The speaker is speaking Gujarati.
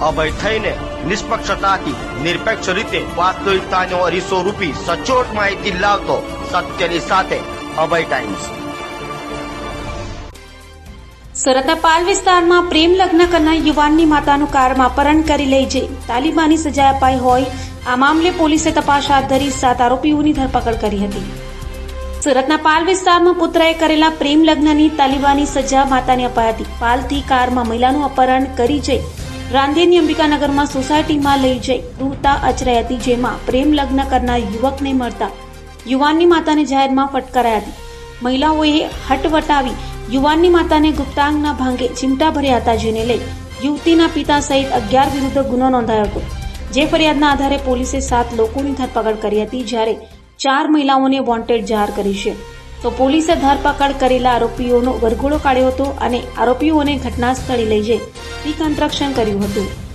અભય થઈને નિષ્પક્ષતાથી, નિરપેક્ષ રીતે વાસ્તવિકતાનો અરીસો રૂપી સચોટ માહિતી લાવતો સત્યની સાથે અભય ટાઈમ્સ સુરતના વિસ્તારમાં પ્રેમ લગ્ન કરનાર યુવાનની માતાનું કારમાં અપહરણ કરી લઈ જઈ. તાલિબાની સજા અપાઈ હોય, આ મામલે પોલીસે તપાસ હાથ ધરી સાત આરોપીઓની ધરપકડ કરી હતી. સુરતના પાલ વિસ્તારમાં પુત્રએ કરેલા પ્રેમ લગ્નની તાલિબાની સજા માતાને અપાઈ હતી. પાલથી કારમાં મહિલાનું અપહરણ કરી જઈ. રાંદેરની અંબિકાનગરમાં સોસાયટીમાં લઈ જઈ દૂરતા અચરાઈ હતી, જેમાં પ્રેમ લગ્ન કરનાર યુવકને મળતા યુવાનની માતાને જાહેરમાં ફટકારાઈ હતી. મહિલાઓએ હટ વટાવી યુવાનની માતાને ગુપ્તાંગના ભાંગે ચીમટા ભર્યા હતા, જેને લઈ યુવતીના પિતા સહિત અગિયાર વિરુદ્ધ ગુનો નોંધાયો હતો. જે ફરિયાદના આધારે પોલીસે સાત લોકોની ધરપકડ કરી હતી, જ્યારે ચાર મહિલાઓને વોન્ટેડ જાહેર કરી છે. તો પોલીસે ધરપકડ કરેલા આરોપીઓનો વરઘોડો કાઢ્યો હતો અને આરોપીઓને ઘટના સ્થળે લઈ જઈ રિકન્સ્ટ્રક્શન કર્યું હતું.